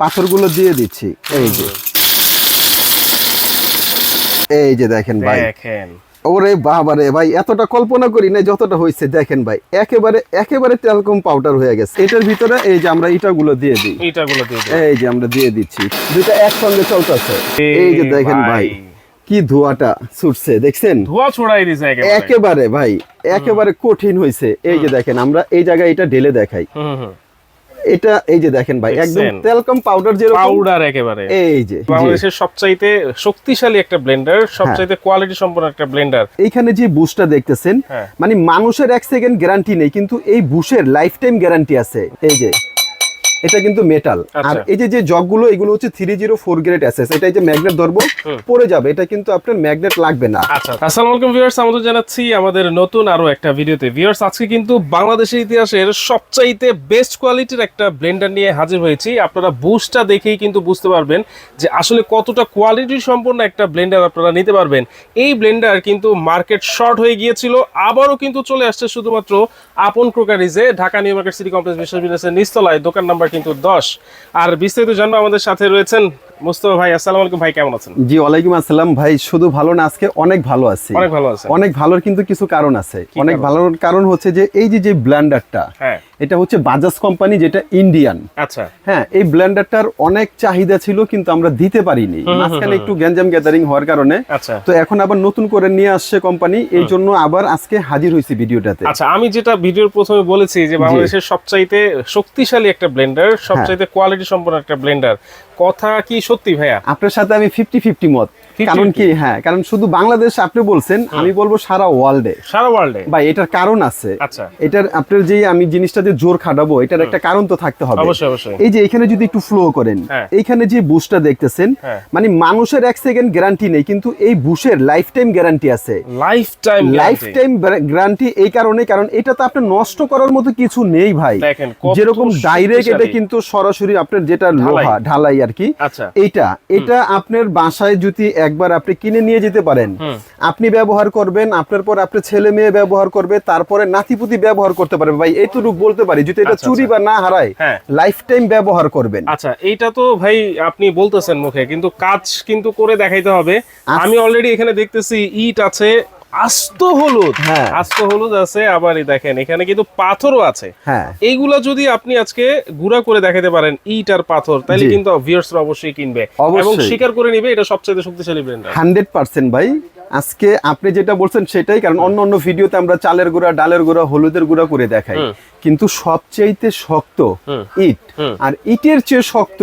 পাথরগুলো দিয়ে দিচ্ছি। এই যে। এই যে দেখেন ভাই। দেখেন। ওরে বাবারে ভাই এতটা কল্পনা করি না যতটা হয়েছে দেখেন ভাই। একেবারে একেবারে টেলকম পাউডার হয়ে গেছে। এটার ভিতরে এই যে আমরা ইটাগুলো দিয়ে দিই। এইটাগুলো দিয়ে দিন। এই যে আমরা দিয়ে দিচ্ছি। দুটো একসঙ্গে চলতেছে। এই যে দেখেন ভাই। কি ধোঁয়াটা ছুটছে দেখছেন? ধোয়া ছড়াই দিছে একেবারে। একেবারে ভাই একেবারে কঠিন হয়েছে। এই যে দেখেন আমরা এই জায়গায় এটা ঢেলে দেখাই। হুম হুম। এটা এই যে দেখেন ভাই একদম তেলকম পাউডার যেরকম। পাউডার একেবারে। এই যে। বাংলাদেশের সবচাইতে শক্তিশালী একটা ব্লেন্ডার সবচাইতে কোয়ালিটি সম্পন্ন একটা ব্লেন্ডার এইখানে যে বুশটা দেখতেছেন হ্যাঁ। মানে মানুষের এক সেকেন্ড গ্যারান্টি নেই কিন্তু এই বুশের লাইফ টাইম গ্যারান্টি আছে। এই যে এটা কিন্তু মেটাল আর আচ্ছা। এই যে যে জগগুলো এগুলো হচ্ছে three zero four grade SS এটা এই যে ম্যাগনেট ধরবো পড়ে যাবে। এটা কিন্তু আপনার ম্যাগনেট লাগবে না। আচ্ছা আসসালামু আলাইকুম ভিউয়ার্স আমাদের জানাচ্ছি আমাদের নতুন আরও একটা ভিডিওতে। ভিউয়ার্স আজকে কিন্তু বাংলাদেশের ইতিহাসের সবচাইতে বেস্ট কোয়ালিটির একটা ব্লেন্ডার নিয়ে হাজির হয়েছি। আপনারা বুস্টটা দেখেই কিন্তু বুঝতে পারবেন যে আসলে কতটা কোয়ালিটি সম্পন্ন একটা ব্লেন্ডার আপনারা নিতে পারবেন। এই ব্লেন্ডার কিন্তু মার্কেট শর্ট হয়ে গিয়েছিল আবারও কিন্তু চলে আসছে শুধুমাত্র আপন ক্রোকারিজে Dhaka new market city complex বিশ্ববিদ্যালয়ের নিস্তলায় দোকান নাম্বার কিন্তু দশ। আর বিস্তারিত জানব আমাদের সাথে রয়েছেন মুস্তফা ভাই আসসালামু আলাইকুম ভাই কেমন আছেন? জি ওয়ালাইকুম আসসালাম ভাই। শুধু ভালো না আজকে অনেক ভালো আছি। অনেক ভালো আছে অনেক ভালোর কিন্তু কিছু কারণ আছে। অনেক ভালোর কারণ হচ্ছে যে এই যে যে ব্লেন্ডারটা হ্যাঁ। এটা হচ্ছে বাজাজ কোম্পানি যেটা ইন্ডিয়ান আচ্ছা। হ্যাঁ এই ব্লেন্ডারটার অনেক চাহিদা ছিল কিন্তু আমরা দিতে পারিনি। মাঝখানে একটু গ্যাঞ্জাম গ্যাদারিং হওয়ার কারণে। আচ্ছা। তো এখন আবার নতুন করে নিয়ে আসছে কোম্পানি এই জন্য আবার আজকে হাজির হয়েছি ভিডিওটাতে। আচ্ছা আমি যেটা ভিডিওর প্রথমে বলেছি যে বাংলাদেশের সবচাইতে শক্তিশালী একটা ব্লেন্ডার সবচাইতে কোয়ালিটি সম্পন্ন একটা ব্লেন্ডার কথা কি সত্যি ভাইয়া? আপনার সাথে আমি ফিফটি ফিফটি মত কারণ কি হ্যাঁ কারণ শুধু বাংলাদেশ আপনি বলছেন আমি বলব সারা ওয়ার্ল্ডে সারা ওয়ার্ল্ডে ভাই এটার কারণ আছে। আচ্ছা। এটার আপনার যে আমি জিনিসটা যে জোর খাটাবো এটার একটা কারণ তো থাকতে হবে। অবশ্যই অবশ্যই। এই যে এখানে যদি একটু ফ্লো করেন হ্যাঁ। এইখানে যে বুশটা দেখতেছেন হ্যাঁ। মানে মানুষের এক সেকেন্ড গ্যারান্টি নেই কিন্তু এই বুশের লাইফ টাইম গ্যারান্টি আছে। Life time life time guarantee এই কারণে কারণ এটা তো আপনার নষ্ট করার মতো কিছু নেই ভাই। দেখেন যেরকম ডাইরেক্ট এটা কিন্তু সরাসরি আপনার যেটা। লোহা ঢালাই আর কি আচ্ছা। এইটা এটা আপনার বাসায় যদি একবার আপনি কিনে নিয়ে যেতে পারেন আপনি ব্যবহার করবেন আপনার পর আপনার ছেলে মেয়ে ব্যবহার করবে তারপরে নাতিপুতি ব্যবহার করতে পারবে। ভাই এইটুকু বলতে পারি যদি এটা আচ্ছা, চুরি আচ্ছা। বা না হারায় হ্যাঁ। লাইফ টাইম ব্যবহার করবেন। আচ্ছা এইটা তো ভাই আপনি বলতেছেন মুখে কিন্তু কাজ কিন্তু করে দেখাইতে হবে। আমি অলরেডি এখানে দেখতেছি ইট আছে আস্ত হলুদ হ্যাঁ। আস্ত হলুদ আছে আবার দেখেন এখানে কিন্তু পাথরও আছে। হ্যাঁ। এইগুলা যদি আপনি আজকে গুঁড়া করে দেখাতে পারেন ইট আর পাথর তাহলে কিন্তু ভিউয়ার্সরা অবশ্যই কিনবে। এবং স্বীকার করে নিবে এটা সবচেয়ে শক্তিশালী ব্র্যান্ড হান্ড্রেড পার্সেন্ট ভাই আজকে আপনি যেটা বলছেন সেটাই কারণ অন্য অন্য ভিডিওতে আমরা চালের গুঁড়া ডালের গুঁড়া হলুদের গুঁড়া করে দেখাই। কিন্তু সবচাইতে শক্ত ইট আর ইটের চেয়ে শক্ত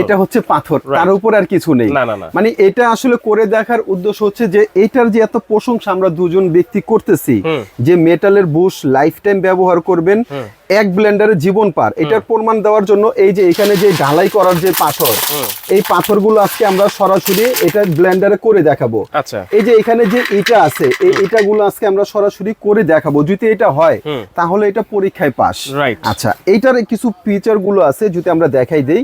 এটা হচ্ছে পাথর তার উপর আর কিছু নেই। মানে এটা আসলে করে দেখার উদ্দেশ্য হচ্ছে যে এটার যে এত প্রশংসা আমরা দুজন ব্যক্তি করতেছি যে মেটালের বুশ লাইফ টাইম ব্যবহার করবেন। এক ব্লেন্ডারের জীবন পার। এটার প্রমাণ দেওয়ার জন্য এই যে এখানে যে ঢালাই করার যে পাথর। এই পাথরগুলো আজকে আমরা সরাসরি এটা ব্লেন্ডারে করে দেখাবো। আচ্ছা। এই যে এখানে যে এটা আছে এই ইটাগুলো আজকে আমরা সরাসরি করে দেখাবো। যদি এটা হয় তাহলে এটা পরীক্ষায় পাস। আচ্ছা এটার কিছু ফিচারগুলো আছে যদি আমরা দেখাই দেই।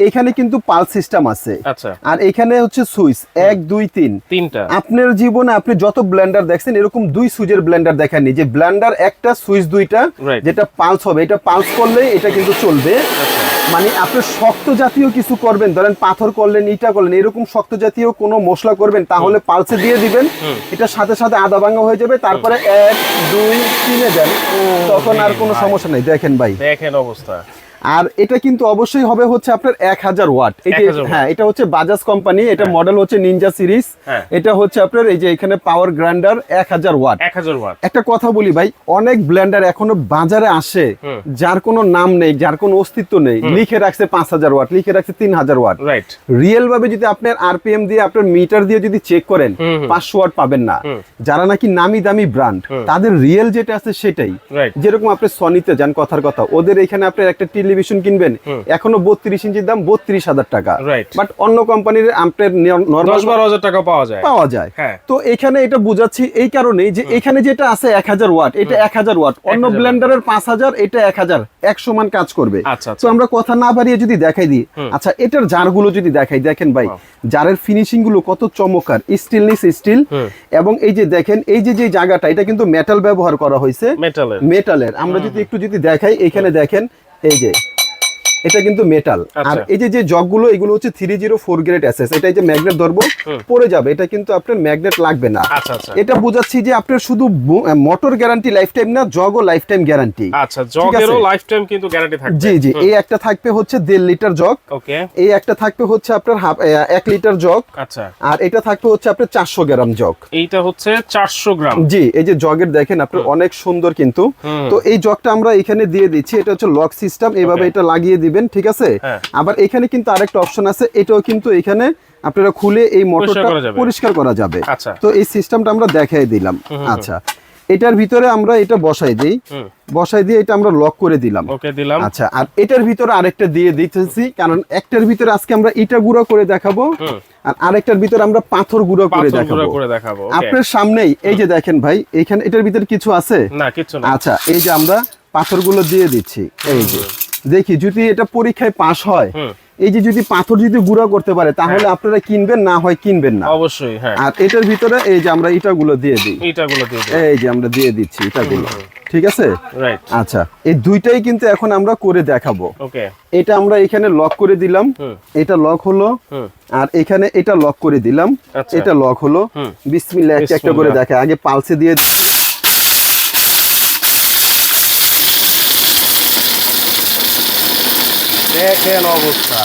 এখানে কিন্তু পাল সিস্টেম আছে। আচ্ছা। আর এখানে হচ্ছে সুইচ এক দুই তিন। তিনটা। আপনার জীবনে আপনি যত ব্লেন্ডার দেখছেন এরকম দুই সুইচের ব্লেন্ডার দেখেননি যে ব্লেন্ডার একটা সুইচ দুইটা যেটা পালস হবে। এটা পালস করলে এটা কিন্তু চলবে। আচ্ছা। মানে আপনি শক্ত জাতীয় কিছু করবেন ধরেন পাথর করলেন ইটা করলেন এরকম শক্ত জাতীয় কোনো মশলা করবেন তাহলে পালসে দিয়ে দিবেন। এটা সাথে সাথে আদা ভাঙা হয়ে যাবে তারপরে এক দুই তিনে দেন। তখন আর কোনো সমস্যা নেই। দেখেন ভাই। দেখেন অবস্থা। আর এটা কিন্তু অবশ্যই হবে হচ্ছে আপনার এক হাজার ওয়াট। এটা 1000 watt। হ্যাঁ এটা হচ্ছে বাজাজ কোম্পানি এটা হ্যাঁ। মডেল হচ্ছে নিনজা সিরিজ হ্যাঁ। এটা হচ্ছে আপনার এই যে এখানে পাওয়ার গ্রাইন্ডার এক হাজার ওয়াট। এক হাজার ওয়াট। একটা কথা বলি ভাই অনেক ব্লেন্ডার এখনও বাজারে আসে যার কোনো নাম নেই যার কোনো অস্তিত্ব নেই লিখে রাখছে পাঁচ হাজার ওয়াট লিখে রাখছে তিন হাজার ওয়াট। রাইট রিয়েল ভাবে যদি আপনার আরপিএম দিয়ে আপনার মিটার দিয়ে যদি চেক করেন। পাঁচশো ওয়াট পাবেন না। যারা নাকি নামি দামি ব্র্যান্ড তাদের রিয়েল যেটা আছে সেটাই। যেরকম আপনি সনিতে যান কথার কথা ওদের এখানে আপনার একটা টেলিভিশন কিনবেন এখনও বত্রিশ ইঞ্চির দাম বত্রিশ হাজার টাকা। বাট অন্য কোম্পানির আপনার নর্মাল বারো হাজার টাকা পাওয়া যায়। পাওয়া যায়। হ্যাঁ। তো এখানে এটা বুঝাচ্ছি এই কারণেই যে এখানে যেটা আছে এক হাজার ওয়াট এটা এক হাজার ওয়াট। অন্য 1000 ব্লেন্ডারের পাঁচ হাজার এটা এক হাজার। এক সমান কাজ করবে। আচ্ছা, আচ্ছা। তো আমরা কথা না বাড়িয়ে যদি দেখাই দিই আচ্ছা এটার জারগুলো যদি দেখাই দেখেন ভাই জারের ফিনিশিংগুলো কত চমৎকার। স্টিলনেস স্টিল এবং এই যে দেখেন এই যে যে জায়গাটা এটা কিন্তু মেটাল ব্যবহার করা হয়েছে। মেটালের মেটালের আমরা যদি একটু যদি দেখাই এখানে দেখেন এই যে এটা কিন্তু মেটাল আর আচ্ছা। এই যে যে জগগুলো এগুলো হচ্ছে three zero four grade SS এটা এই যে ম্যাগনেট ধরবো পড়ে যাবে। এটা কিন্তু আপনার ম্যাগনেট লাগবে না। আচ্ছা আচ্ছা। এটা বোঝাচ্ছি যে আপনার শুধু মোটর গ্যারান্টি লাইফ টাইম না জগও লাইফ টাইম গ্যারান্টি আচ্ছা জগেরও লাইফ টাইম কিন্তু গ্যারান্টি থাকবে। জি জি। এই একটা থাকবে হচ্ছে দেড় লিটার জগ ওকে। এই একটা থাকবে হচ্ছে আপনার হাফ এক লিটার জগ আচ্ছা। আর এটা থাকবে হচ্ছে আপনার চারশো গ্রাম জগ এইটা হচ্ছে চারশো গ্রাম। জি এই যে জগের দেখেন আপনার অনেক সুন্দর কিন্তু। তো এই জগটা আমরা এখানে দিয়ে দিচ্ছি। এটা হচ্ছে লক সিস্টেম এইভাবে এটা লাগিয়ে দিবেন ঠিক আছে? হ্যাঁ। আবার এখানে কিন্তু আরেকটা অপশন আছে এটাও কিন্তু এখানে আপনারা খুলে এই মোটরটা পরিষ্কার করা যাবে। আচ্ছা। তো এই সিস্টেমটা আমরা দেখাই দিলাম। আচ্ছা। এটার ভিতরে আমরা এটা বসাই দিই। বসাই দিয়ে এটা আমরা লক করে দিলাম। ওকে দিলাম। আচ্ছা আর এটার ভিতরে আরেকটা দিয়ে দিতেছি কারণ একটার ভিতরে আজকে আমরা ইটা গুঁড়ো করে দেখাবো আর আরেকটার ভিতরে আমরা পাথর গুঁড়ো করে পাথর গুঁড়ো দেখাবো করে দেখাবো okay. আপনার সামনেই এই যে দেখেন ভাই এখানে এটার ভিতরে কিছু আছে? না কিছু না। আচ্ছা এই যে আমরা পাথরগুলো দিয়ে দিচ্ছি এই যে। দেখি যদি এটা পরীক্ষায় পাশ হয় এই যে যদি পাথর যদি গুঁড়া করতে পারে তাহলে আপনারা কিনবেন না হয় কিনবেন না। অবশ্যই হ্যাঁ। আর এটার ভিতরে এই যে আমরা ইটাগুলো দিয়ে দিই। এইটাগুলো দিয়ে দিই। এই যে আমরা দিয়ে দিচ্ছি ইটাগুলো। ঠিক আছে? রাইট আচ্ছা এই দুইটাই কিন্তু এখন আমরা করে দেখাবো। ওকে এটা আমরা এখানে লক করে দিলাম। এটা লক হলো। আর এখানে এটা লক করে দিলাম। আচ্ছা। এটা লক হলো। বিসমিল্লাহ একটা করে। দেখে। আগে পালসে দিয়ে দেখেন অবস্থা।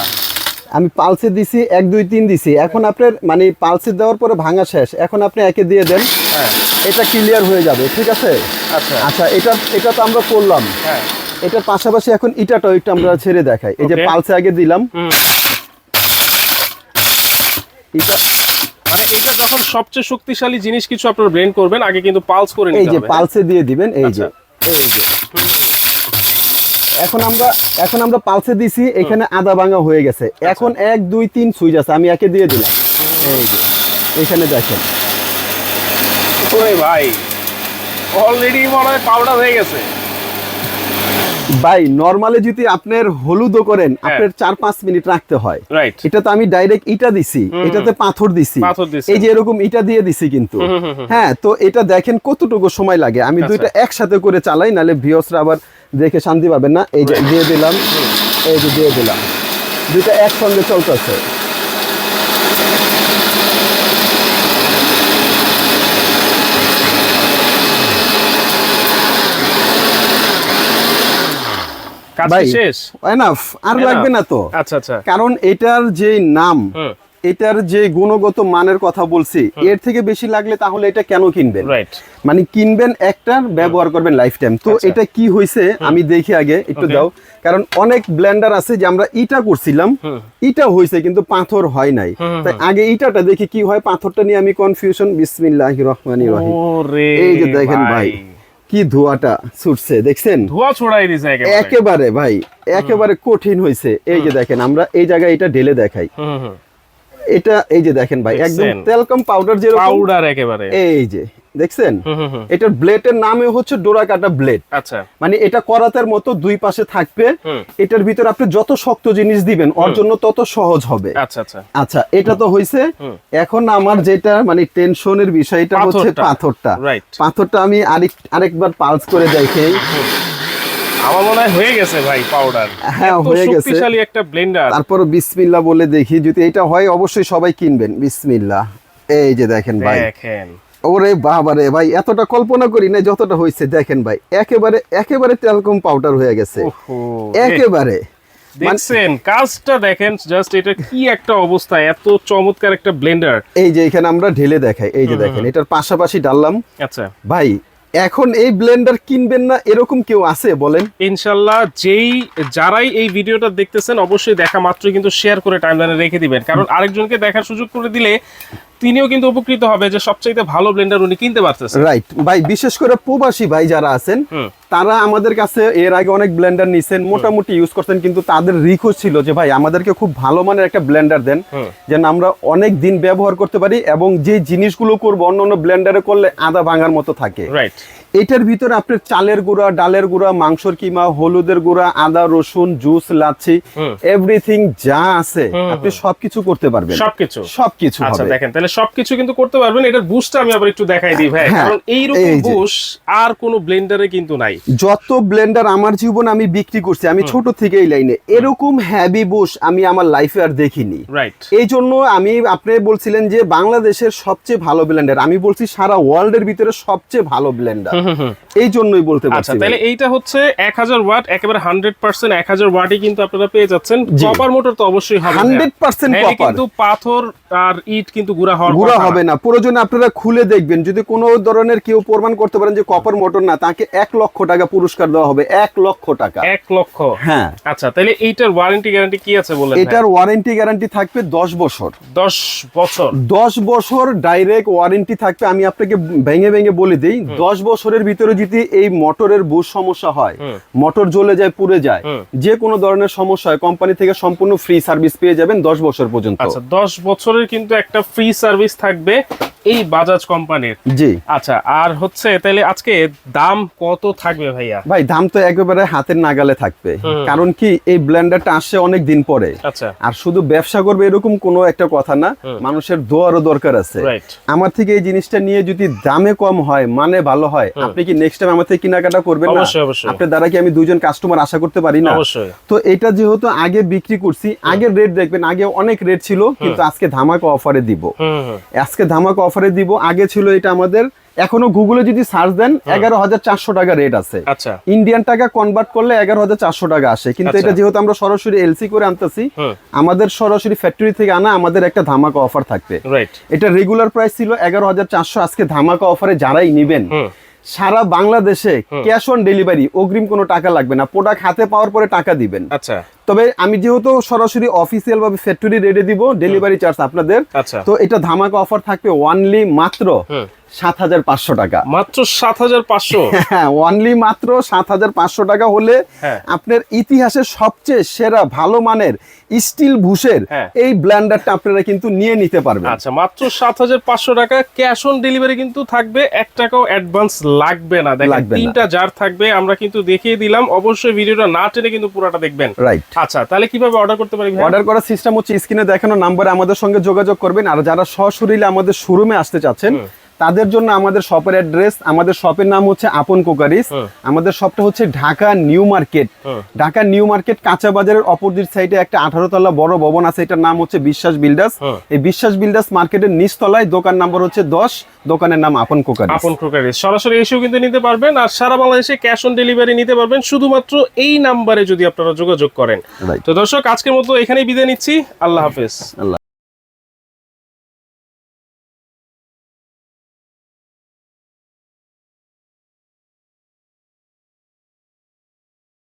আমি পালসে দিছি এক দুই তিন দিছি। এখন আপনার মানে পালসে দেওয়ার পরে ভাঙা শেষ। এখন আপনি একে দিয়ে দেন হ্যাঁ। এটা ক্লিয়ার হয়ে যাবে ঠিক আছে? আচ্ছা। আচ্ছা এটা এটা তো আমরা করলাম। হ্যাঁ। এটার পাশাপাশি এখন ইটাটাও একটু আমরা ছেড়ে দেখাই। এই যে পালসে আগে দিলাম। মানে এটা যখন সবচেয়ে শক্তিশালী জিনিস কিছু আপনারা ব্লেন্ড করবেন আগে কিন্তু পালস করে এই যে পালসে দিয়ে দিবেন এই যে। আচ্ছা। এই যে। এখন আমরা এখন আমরা পালসে দিছি এখানে আদা ভাঙা হয়ে গেছে। আচ্ছা। এখন এক দুই তিন সুইচ আছে আমি একে দিয়ে দিলাম। এই যে এখানে দেখেন। ভাই অলরেডি মনে হয় পাউডার হয়ে গেছে। ভাই নরমালি যদি আপনার হলুদও করেন হ্যাঁ। আপনার চার পাঁচ মিনিট রাখতে হয়। এটা তো আমি ডাইরেক্ট ইটা দিছি এটাতে পাথর দিছি। এই যে এরকম ইটা দিয়ে দিছি কিন্তু। হ্যাঁ তো এটা দেখেন কতটুকু সময় লাগে। আমি আচ্ছা। দুইটা একসাথে করে চালাই নালে ভিওসরা আবার দেখে শান্তি পাবেন না। এই যে দিয়ে দিলাম এই যে দিয়ে দিলাম। দুইটা একসঙ্গে চলতেছে। কাজ শেষ? এনাফ আর লাগবে না তো। আচ্ছা আচ্ছা। কারণ এটার যে নাম এটার যে গুণগত মানের কথা বলছি এর থেকে বেশি লাগলে তাহলে এটা কেন কিনবেন? মানে কিনবেন একটার ব্যবহার করবেন লাইফ টাইম তো আচ্ছা। এটা কি হয়েছে আমি দেখি আগে একটু দাও। কারণ অনেক ব্লেন্ডার আছে যে আমরা ইটা করছিলাম। ইটা হয়েছে কিন্তু পাথর হয় নাই। তাই আগে ইটাটা দেখি কি হয় পাথরটা নিয়ে আমি কনফিউশন বিসমিল্লাহ রহমানি এই যে দেখেন ভাই কি ধোয়াটা ছুটছে দেখছেন? ধোয়া ছড়াই দিছে একেবারে। ভাই একেবারে কঠিন হয়েছে এই যে দেখেন আমরা এই জায়গায় এটা ঢেলে দেখাই। এটা এই যে দেখেন ভাই একদম? তেলকম পাউডার যে পাউডার একেবারে। এই যে দেখছেন? এটার ব্লেডের নামে হচ্ছে ডোরা কাটা ব্লেড আচ্ছা। মানে এটা করাতের মতো দুই পাশে থাকবে। এটার ভিতরে আপনি যত শক্ত জিনিস দিবেন ওর জন্য তত সহজ হবে। আচ্ছা আচ্ছা। আচ্ছা এটা তো হুম। এখন আমার যেটা মানে টেনশনের বিষয়টা হচ্ছে পাথরটা। পাথরটা। আমি আরেক আরেকবার পালস করে দেখি। আমার মনে হয় হয়ে গেছে ভাই পাউডার হ্যাঁ, হয়ে গেছে। শক্তিশালী একটা ব্লেন্ডার তারপর বিসমিল্লা বলে দেখি। যদি এটা হয় অবশ্যই সবাই কিনবেন। বিসমিল্লা এই যে দেখেন ভাই। দেখেন। ওরে বাবারে ভাই এতটা কল্পনা করি না যতটা হয়েছে দেখেন ভাই একেবারে একেবারে টেলকম পাউডার হয়ে গেছে। একেবারে। দেখছেন কাজটা দেখেন জাস্ট এটা কি একটা অবস্থা এত চমৎকার একটা ব্লেন্ডার এই যে এখানে আমরা ঢেলে দেখাই এই যে দেখেন এটার পাশাপাশি ডাললাম। আচ্ছা। ভাই এখন এই ব্লেন্ডার কিনবেন না এরকম কেউ আছে বলেন। ইনশাল্লাহ যেই যারাই এই ভিডিওটা দেখতেছেন অবশ্যই দেখা মাত্রই কিন্তু শেয়ার করে টাইমলাইনে রেখে দিবেন। কারণ আরেকজনকে দেখার সুযোগ করে দিলে তিনিও কিন্তু উপকৃত হবে যে সবচেয়ে ভালো ব্লেন্ডার উনি কিনতে পারতেছেন রাইট ভাই বিশেষ করে প্রবাসী ভাই যারা আছেন তারা আমাদের কাছে এর আগে অনেক ব্লেন্ডার নিছেন মোটামুটি ইউজ করতেন কিন্তু তাদের রিকোয়েস্ট ছিল যে ভাই আমাদেরকে খুব ভালো মানের একটা ব্লেন্ডার দেন যেন আমরা অনেক দিন ব্যবহার করতে পারি এবং যে জিনিসগুলো করব অন্য অন্য ব্লেন্ডারে করলে আদা ভাঙার মতো থাকে। রাইট এটার ভিতরে আপনার চালের গুঁড়া ডালের গুঁড়া মাংসর কিমা হলুদের গুঁড়া আদা রসুন জুস লাচ্ছি। এভরিথিং যা আছে আপনি সবকিছু করতে পারবেন। সবকিছু? সবকিছু আচ্ছা দেখেন তাহলে সবকিছু কিন্তু করতে পারবেন। এটার বুস্টটা আমি আবার একটু দেখাই দিই ভাই। হ্যাঁ, কারণ এইরকম। বুশ আর কোন ব্লেন্ডারে কিন্তু নাই। যত ব্লেন্ডার আমার জীবন আমি বিক্রি করছি আমি ছোট থেকে এই লাইনে এরকম হ্যাভি বুশ আমি আমার লাইফে আর দেখিনি। রাইট এই জন্য আমি আপনি বলছিলেন যে বাংলাদেশের সবচেয়ে ভালো ব্লেন্ডার আমি বলছি সারা ওয়ার্ল্ডের ভিতরে সবচেয়ে ভালো ব্লেন্ডার এই জন্যই বলতে আচ্ছা পারছি তাহলে এইটা হচ্ছে এক হাজার ওয়াট একেবারে হান্ড্রেড পার্সেন্ট এক হাজার ওয়াটই কিন্তু আপনারা পেয়ে যাচ্ছেন। কপার মোটর তো অবশ্যই হবে 100% নাইলে copper। কিন্তু পাথর আর ইট কিন্তু গুড়া হওয়ার গুঁড়া। হবে না। প্রয়োজনে আপনারা খুলে দেখবেন। যদি কোনো ধরনের কেউ প্রমাণ করতে পারেন যে কপার মোটর না তাকে এক লক্ষ টাকা পুরস্কার দেওয়া হবে। এক লক্ষ টাকা। এক লক্ষ? হ্যাঁ। আচ্ছা তাহলে এইটার ওয়ারেন্টি গ্যারান্টি কি আছে বলেন এটার ওয়ারেন্টি গ্যারান্টি থাকবে দশ বছর। দশ বছর? দশ বছর ডাইরেক্ট ওয়ারেন্টি থাকবে। আমি আপনাকে ভেঙে ভেঙে বলে দিই দশ বছরের ভিতরে যদি এই মোটরের বুশ সমস্যা হয় মোটর জ্বলে যায় পুড়ে যায় যে কোনো ধরনের সমস্যা হয় কোম্পানি থেকে সম্পূর্ণ ফ্রি সার্ভিস পেয়ে যাবেন দশ বছর পর্যন্ত। আচ্ছা দশ বছরের কিন্তু একটা ফ্রি সার্ভিস থাকবে এই বাজাজ কোম্পানির। জি। আচ্ছা আর হচ্ছে তাহলে আজকে দাম কত থাকবে ভাইয়া? ভাই দাম তো একেবারে হাতের নাগালে থাকবে। কারণ কি এই ব্লেন্ডারটা আসে অনেক দিন পরে। আচ্ছা। আর শুধু ব্যবসা করবে এরকম কোনো একটা কথা না মানুষের দোয়ারও দরকার আছে। রাইট আমার থেকে এই জিনিসটা নিয়ে যদি দামে কম হয় মানে ভালো হয়। আপনি কি নেক্সট টাইম আমার থেকে কেনাকাটা করবেন না? অবশ্যই অবশ্যই। আপনার দ্বারা কি আমি দুজন কাস্টমার আশা করতে পারি না? অবশ্যই। তো এটা যেহেতু আগে বিক্রি করছি আগের রেট দেখবেন আগে অনেক রেট ছিল কিন্তু আজকে ধামাকা অফারে দিব। আজকে ধামাকা অফারে দিব আগে ছিল এটা আমাদের এখনও গুগলে যদি সার্চ দেন এগারো হাজার চারশো টাকা রেট আছে। আচ্ছা। ইন্ডিয়ান টাকা কনভার্ট করলে এগারো হাজার চারশো টাকা আসে। কিন্তু আচ্ছা। এটা যেহেতু আমরা সরাসরি এলসি করে আনতেছি আমাদের সরাসরি ফ্যাক্টরি থেকে আনা আমাদের একটা ধামাকা অফার থাকবে। এটা রেগুলার প্রাইস ছিল এগারো হাজার চারশো আজকে ধামাকা অফারে যারাই নিবেন সারা বাংলাদেশে ক্যাশ অন ডেলিভারি অগ্রিম কোনো টাকা লাগবে না। প্রোডাক্ট হাতে পাওয়ার পরে টাকা দিবেন। আচ্ছা। তবে আমি যেহেতু সরাসরি অফিসিয়াল ভাবে ফ্যাক্টরি রেটে দিব ডেলিভারি চার্জ আপনাদের। আচ্ছা। তো এটা ধামাকা অফার থাকবে ওয়ানলি মাত্র সাত হাজার পাঁচশো টাকা। মাত্র সাত হাজার পাঁচশো? হ্যাঁ মাত্র সাত হাজার পাঁচশো টাকা হলে হ্যাঁ। আপনার ইতিহাসের সবচেয়ে সেরা ভালো মানের স্টিল ভুষের হ্যাঁ। এই ব্ল্যান্ডারটা আপনারা কিন্তু নিয়ে নিতে পারবেন। আচ্ছা মাত্র সাত হাজার পাঁচশো টাকা। ক্যাশ অন ডেলিভারি কিন্তু থাকবে এক টাকাও অ্যাডভান্স লাগবে না। দেখেন লাগবে তিনটা জার থাকবে আমরা কিন্তু দেখিয়ে দিলাম। অবশ্যই ভিডিওটা না টেনে কিন্তু পুরোটা দেখবেন। রাইট আচ্ছা তাহলে কীভাবে অর্ডার করতে পারি অর্ডার করার সিস্টেম হচ্ছে স্ক্রিনে দেখানো নাম্বারে আমাদের সঙ্গে যোগাযোগ করবেন। আর যারা সশরীরে আমাদের শোরুমে আসতে চাচ্ছেন তাদের জন্য আমাদের শপের অ্যাড্রেস আমাদের শপের নাম হচ্ছে আপন কোকারিস। আমাদের শপটা হচ্ছে Dhaka new market. Dhaka new market কাঁচা বাজারের অপোজিট সাইডে একটা আঠারো তলা বড় ভবন আছে এটার নাম হচ্ছে বিশ্বাস বিল্ডার্স। হুম। এই বিশ্বাস বিল্ডার্স মার্কেটের নিচতলায় দোকান নাম্বার হচ্ছে দশ দোকানের নাম আপন কোকারিস। আপন ক্রোকারি সরাসরি এসেও কিন্তু নিতে পারবেন আর সারা বাংলাদেশে ক্যাশ অন ডেলিভারি নিতে পারবেন। শুধুমাত্র এই নাম্বারে যদি আপনারা যোগাযোগ করেন. তো দর্শক আজকের মতো এখানেই বিদায় নিচ্ছি। আল্লাহ হাফেজ। আল্লাহ